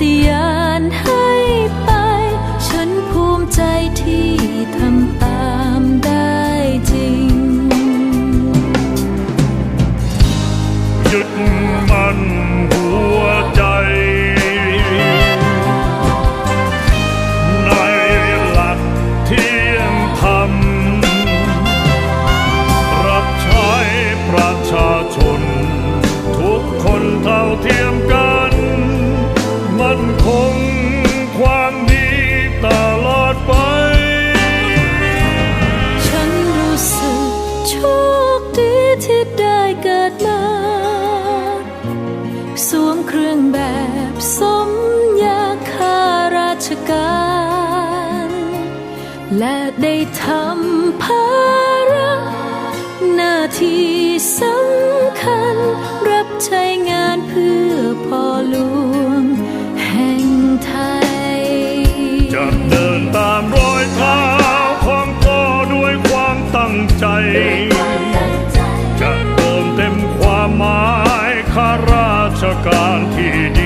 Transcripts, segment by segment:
ฏิญาณให้ไป ฉันภูมิใจที่ทำตามได้จริง ยึดมันหัวใจ ในหลักเที่ยงธรรม รับใช้ประชาชน ทุกคนเท่าเทียมกัน มันคงความดีตลอดไป ฉันรู้สึกโชคดีที่ได้เกิดมา สวมเครื่องแบบสมยาคาราชการ และได้ทำภาระหน้าที่สำคัญ รับใช้งานเพื่อพ่อหลวงากเดินตามรอยเท้าของพ่อด้วยความตั้งใจ จะเติมเต็มความหมายข้าราชการที่ดี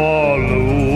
follow